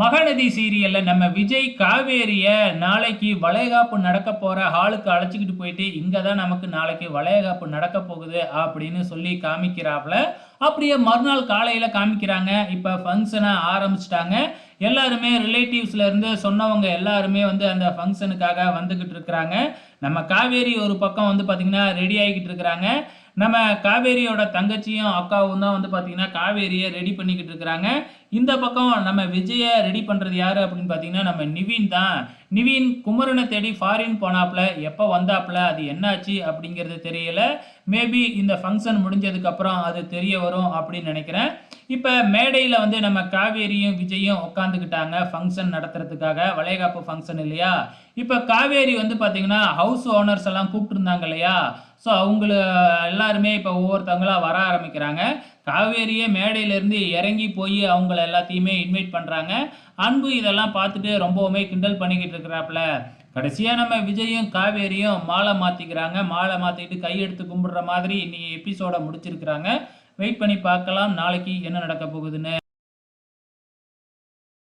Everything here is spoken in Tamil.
மகநதி சீரியல்ல நம்ம விஜய் காவேரிய நாளைக்கு வளைகாப்பு நடக்க போற ஹாலுக்கு அழைச்சிக்கிட்டு போயிட்டு இங்க தான் நமக்கு நாளைக்கு வளைகாப்பு நடக்க போகுது அப்படின்னு சொல்லி காமிக்கிறாப்ல. அப்படியே மறுநாள் காலையில காமிக்கிறாங்க. இப்ப ஃபங்க்ஷனை ஆரம்பிச்சிட்டாங்க. எல்லாருமே ரிலேட்டிவ்ஸ்ல இருந்து சொன்னவங்க எல்லாருமே வந்து அந்த ஃபங்க்ஷனுக்காக வந்துகிட்டு இருக்கிறாங்க. நம்ம காவேரி ஒரு பக்கம் வந்து பார்த்தீங்கன்னா ரெடி ஆகிக்கிட்டு இருக்கிறாங்க. நம்ம காவேரியோட தங்கச்சியும் அக்காவும் தான் வந்து பார்த்தீங்கன்னா காவேரியை ரெடி பண்ணிக்கிட்டு இருக்கிறாங்க. இந்த பக்கம் நம்ம விஜயை ரெடி பண்ணுறது யார் அப்படின்னு பார்த்தீங்கன்னா நம்ம நிவின் தான். நிவின் குமரனை தேடி ஃபாரின் போனாப்புல எப்போ வந்தாப்புல அது என்னாச்சு அப்படிங்கிறது தெரியல. மேபி இந்த ஃபங்க்ஷன் முடிஞ்சதுக்கப்புறம் அது தெரிய வரும் அப்படின்னு நினைக்கிறேன். இப்போ மேடையில் வந்து நம்ம காவேரியும் விஜயும் உட்காந்துக்கிட்டாங்க ஃபங்க்ஷன் நடத்துறதுக்காக. வளைகாப்பு ஃபங்க்ஷன் இல்லையா? இப்போ காவேரி வந்து பார்த்தீங்கன்னா ஹவுஸ் ஓனர்ஸ் எல்லாம் கூப்பிட்டுருந்தாங்க இல்லையா? ஸோ அவங்கள எல்லாருமே இப்போ ஒவ்வொருத்தவங்களா வர ஆரம்பிக்கிறாங்க. காவேரியே மேடையிலேருந்து இறங்கி போய் அவங்கள எல்லாத்தையுமே இன்வைட் பண்ணுறாங்க அன்பு இதெல்லாம் பார்த்துட்டு ரொம்பவுமே கிண்டல் பண்ணிக்கிட்டு இருக்கிறாப்புல. கடைசியாக நம்ம விஜயும் காவேரியும் மாலை மாற்றிக்கிறாங்க மாலை மாற்றிட்டு கையெடுத்து கும்பிடுற மாதிரி இன்னைக்கு எபிசோடை முடிச்சிருக்கிறாங்க. வெயிட் பண்ணி பார்க்கலாம். நாளைக்கு என்ன நடக்க போகுதுன்னு.